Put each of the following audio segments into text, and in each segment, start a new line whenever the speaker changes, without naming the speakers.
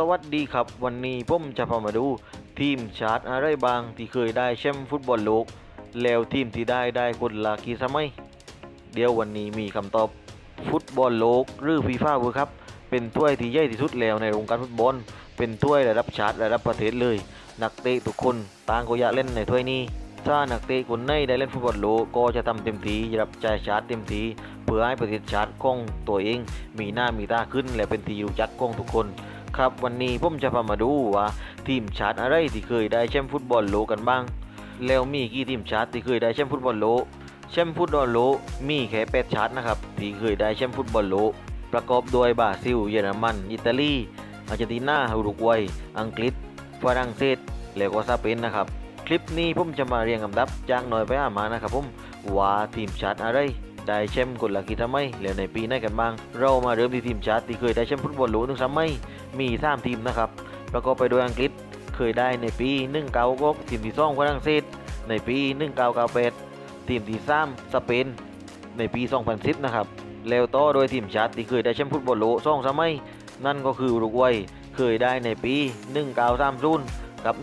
สวัสดีครับ วันนี้ผมจะพามาดูทีมชาติอะไรบางที่เคยได้แชมป์ฟุตบอลโลก แล้วทีมที่ได้ได้คนละกี่สมัยเดี๋ยววันนี้มีคำตอบ ฟุตบอลโลกหรือฟีฟ่าเวิร์ครับ เป็นถ้วยที่ใหญ่ที่สุดแล้วในวงการฟุตบอล เป็นถ้วยระดับชาติระดับประเทศเลย นักเตะทุกคนต่างก็อยากเล่นในถ้วยนี้ ถ้านักเตะคนไหนได้เล่นฟุตบอลโลกก็จะทำเต็มที่รับใจชาติเต็มที่เพื่อให้ประเทศชาติของตัวเอง มีหน้ามีตาขึ้น และเป็นที่รู้จักของทุกคน ครับ วันนี้ผมจะพามาดูว่าทีมชาติอะไรที่เคยได้แชมป์ฟุตบอลโลกกันบ้าง แล้วมีกี่ทีมชาติที่เคยได้แชมป์ฟุตบอลโลกแชมป์ฟุตบอลโลกมีแค่แปดชาตินะครับที่เคยได้แชมป์ฟุตบอลโลกประกอบด้วยบราซิล เยอรมัน อิตาลี อาร์เจนตินาอุรุกวัย อังกฤษ ฝรั่งเศส แล้วก็สเปนนะครับ คลิปนี้ผมจะมาเรียงลำดับจากหน่อยไปหามานะครับผมว่าทีมชาติอะไร ได้แชมป์คนละกี่สมัยแล้วในปีไหนกันบ้าง เรามาเริ่มที่ทีมชาติที่เคยได้แชมป์ฟุตบอลโลกหนึ่งสมัยมีสามทีมนะครับประกอบไปด้วยอังกฤษเคยได้ในปี1996ทีมที่สองฝรั่งเศสในปี 1998 ทีมที่สามสเปนในปี 2010 นะครับแล้วต่อโดยทีมชาติที่เคยได้แชมป์ฟุตบอลโลกสองสมัยนั่นก็คืออุรุกวัยเคยได้ในปี 1930 กับ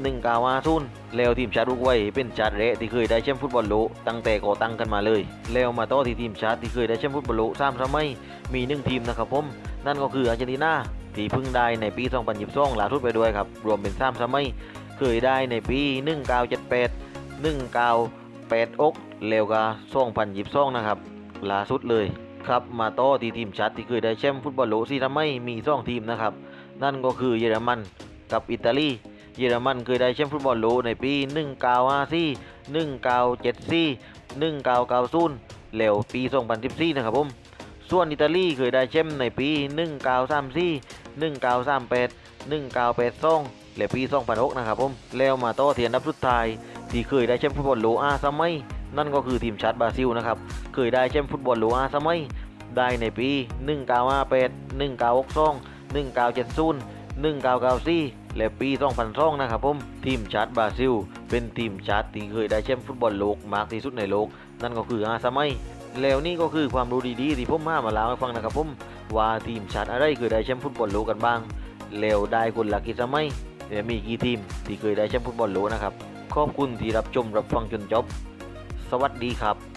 1950แล้วทีมชาติอุรุกวัยเป็นชาติแรกที่เคยได้แชมป์ฟุตบอลโลกตั้งแต่ก่อตั้งกันมาเลย แล้วมาต่อที่ทีมชาติที่เคยได้แชมป์ฟุตบอลโลกสามสมัยมีหนึ่งทีมนะครับผมนั่นก็คืออาร์เจนตินาที่เพิ่งได้ในปี 2022ล่าสุดไปด้วยครับ รวมเป็นสามสมัยเคยได้ในปี 1978 1986แล้วก็2022นะครับล่าสุดเลยครับมาต่อที่ทีมชาติที่เคยได้แชมป์ฟุตบอลโลกสี่สมัยมีสองทีมนะครับนั่นก็คือเยอรมันกับอิตาลี เยอรมันเคยได้แชมป์ฟุตบอลโลกในปี 1954 1974 1990แล้วปี 2014 นะครับผม ส่วนอิตาลีเคยได้แชมป์ในปี 1934 1938 1982และปี 2006 นะครับผม แล้วมาต่อเทียนดับสุดท้ายที่เคยได้แชมป์ฟุตบอลโลกอาสมัยนั่นก็คือทีมชาติบราซิลนะครับ เคยได้แชมป์ฟุตบอลโลกอาสมัยได้ในปี 1958 1962 1970 1994 และปี 2002 นะครับผม ทีมชาติบราซิล เป็นทีมชาติที่เคยได้แชมป์ฟุตบอลโลกมากที่สุดในโลก นั่นก็คืออาสมัย แล้วนี่ก็คือความรู้ดีๆที่ผมมามาเล่าให้ฟังนะครับผมว่าทีมชาติอะไรเคยได้แชมป์ฟุตบอลโลกกันบ้าง แล้วได้คนละกี่สมัยและมีกี่ทีมที่เคยได้แชมป์ฟุตบอลโลกนะครับ ขอบคุณที่รับชมรับฟังจนจบ สวัสดีครับ